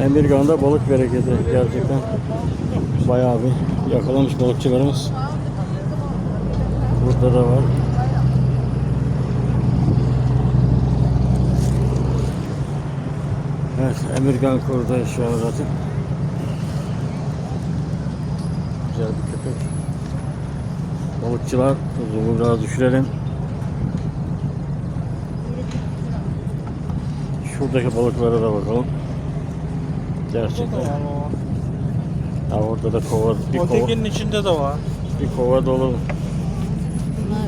Emirgan'da balık bereketi gerçekten bayağı bir yakalamış balıkçılarımız. Burada da var. Evet, Emirgan Koru'da şu an zaten. Güzel bir köpek. Balıkçılar, tuzumu biraz düşürelim. Şuradaki balıklara da bakalım. Gerçekten. Ha, orada da kova, bir kova, tekinin içinde de var. bir kova dolu.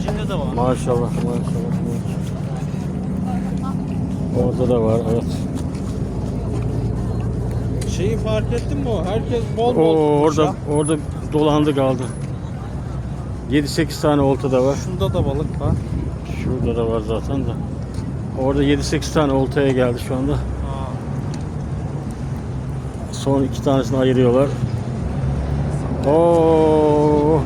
İçinde de var. Maşallah, maşallah. maşallah. Orada da var, evet. Şeyi fark ettin mi o? Herkes bol bol Oo, tutmuş orada ha. orada dolandı kaldı. 7-8 tane olta da var. Şunda da balık var. Şurada da var zaten de. Orada 7-8 tane oltaya geldi şu anda. Son iki tanesini ayırıyorlar. Oo.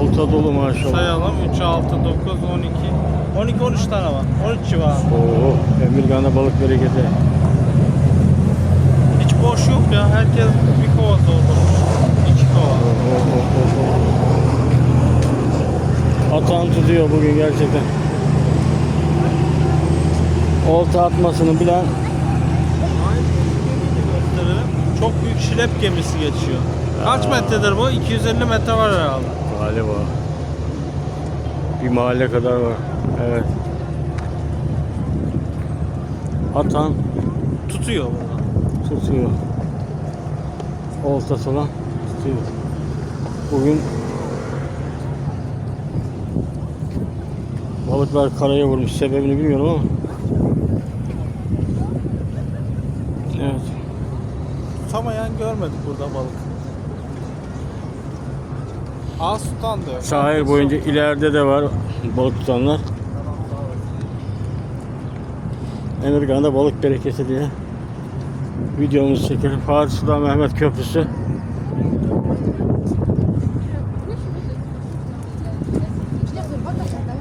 Olta dolu maşallah. Sayalım 3, 6, 9, 12. 12, 13 tane var. 13 civarı. Oo, Emirgan'da balık bereketi. Hiç boş yok ya. Herkes bir kova doldurmuş. İki kova. Oh, oh, oh. Atan tutuyor bugün gerçekten. Olta atmasını bilen. Çok büyük şilep gemisi geçiyor. Kaç metredir bu? 250 metre var herhalde. galiba. Bir mahalle kadar var. Evet. Atan Tutuyor burada. tutuyor. Oltasına tutuyor. Bugün balıklar karaya vurmuş. Sebebini bilmiyorum ama. Tutamayan görmedik burada balık. Az tutan da yok. Sahil boyunca ileride de var balık tutanlar. Emirgan'da balık bereketi diye videomuzu çekelim. Fatih Sultan Mehmet Köprüsü.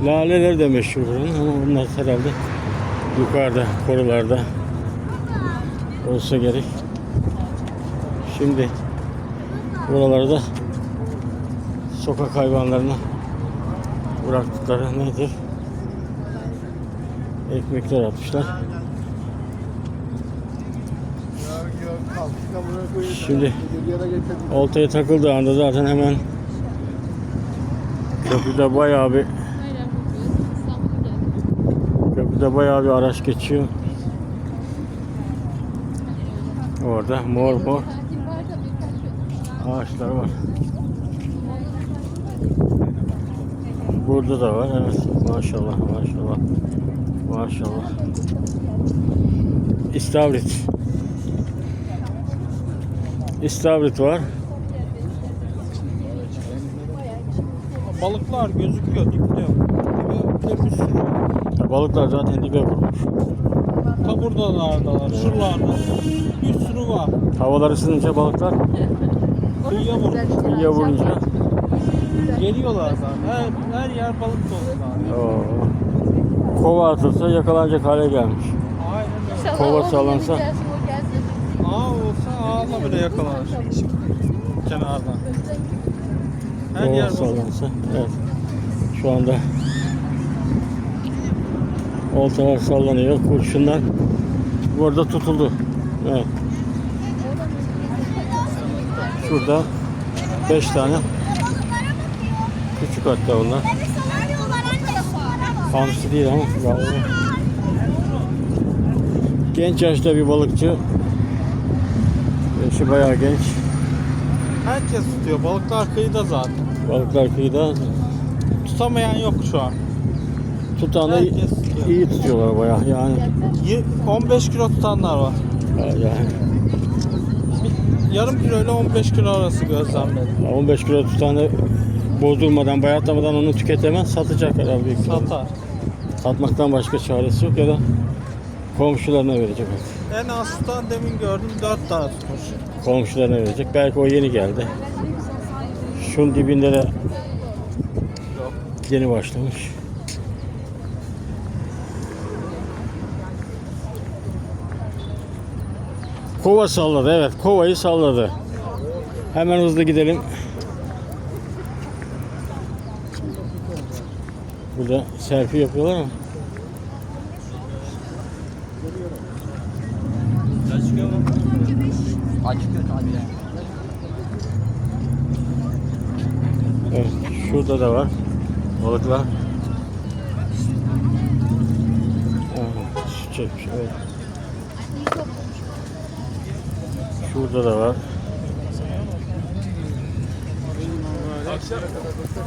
Laleler de meşhur buranın ama bunlar herhalde yukarıda, korularda olsa gerek. Şimdi buralarda sokak hayvanlarına bıraktıkları nedir? Ekmekler atmışlar. Şimdi oltaya takıldığı anda zaten hemen köprüde bayağı bir köprüde bayağı bir araç geçiyor. Orada mor mor ağaçlar var. Burada da var evet. Maşallah maşallah. Maşallah. İstavrit. İstavrit var. Balıklar gözüküyor dipte. Dibe bir sürü. Ya Balıklar zaten dibe vurmuş. Ta buradalardalar, şuralarda. Bir sürü var. Havalar ısınınca balıklar Kıyıya vurmuş. kıyıya vurunca Geliyorlar zaten. Her, her yer balık dolu zaten. oo, kova atılsa yakalanacak hale gelmiş. Aynen öyle. Kova sallansa. Ağ olsa ağla bile yakalanır. Kenardan. Her Kova yer sallansa. Evet. Şu anda oltalar sallanıyor. Kurşunlar burada tutuldu. Evet. Şurada 5 tane küçük hatta onlar. Hamsi değil ama galiba. Genç yaşta bir balıkçı. Yaşı bayağı genç. Herkes tutuyor. Balıklar kıyıda zaten. Balıklar kıyıda. Tutamayan yok şu an. Tutan da Herkes tutuyor. iyi tutuyorlar bayağı yani. Yi- 15 kilo tutanlar var. yani Yarım kilo ile 15 kilo arası gözlemledim. 15 kilo tutan da bozdurmadan, bayatlamadan onu tüketemez, satacak herhalde. büyük ihtimalle. Satar. Satmaktan başka çaresi yok ya da komşularına verecek. En az tutan demin gördüm 4 tane tutmuş. Komşularına verecek. Belki o yeni geldi. Şunun dibinde de Yok. yeni başlamış. Kova salladı evet kovayı salladı. Hemen hızlı gidelim. Burada selfie yapıyorlar mı? Evet, şurada da var balıklar. Şu çekmiş, evet. Şurada da var.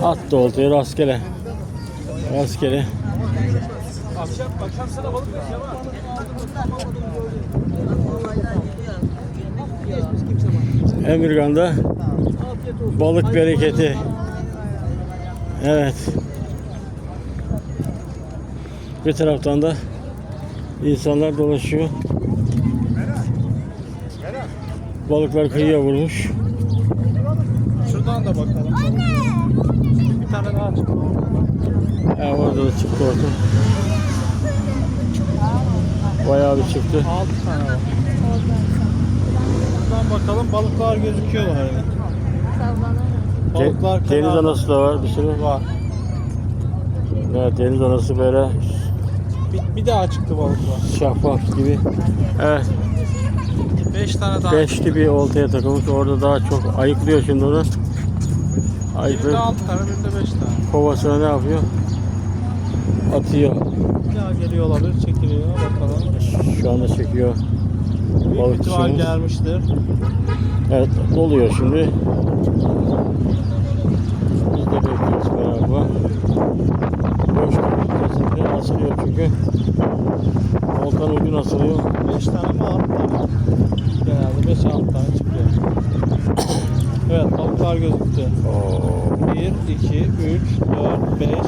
At da oltayı rastgele. Rastgele. Akşam, akşam sana balık Emirgan'da balık bereketi. Evet. Bir taraftan da insanlar dolaşıyor. Balıklar kıyıya vurmuş. Şuradan da bakalım. Bir tane daha çıktı. Ha, orada da çıktı orta. Bayağı bir çıktı. 6 tane var. Şuradan bakalım balıklar gözüküyor mu hani? Balıklar De- deniz kenarda. anası da var bir sürü. Var. Evet, deniz anası böyle Bir, bir daha çıktı balıklar. şeffaf gibi. Evet, 5 tane daha. beşli bir oltaya takılmış. Orada daha çok ayıklıyor şimdi onu. Birinde Ayıklayıp 6 tane, birinde 5 tane. kovasına ne yapıyor? Atıyor. Bir daha geliyor olabilir, çekiliyor. Bakalım. Şu anda çekiyor. Büyük Balıkçımız. ihtimal gelmiştir. Evet, doluyor şimdi. Biz de bekliyoruz galiba. Boş kesinlikle asılıyor çünkü. Volkan ucun asılıyor. 5 tane mi 6 tane? Genelde 5-6 tane çıkıyor. Evet balıklar gözüktü. Oo. 1, 2, 3, 4, 5,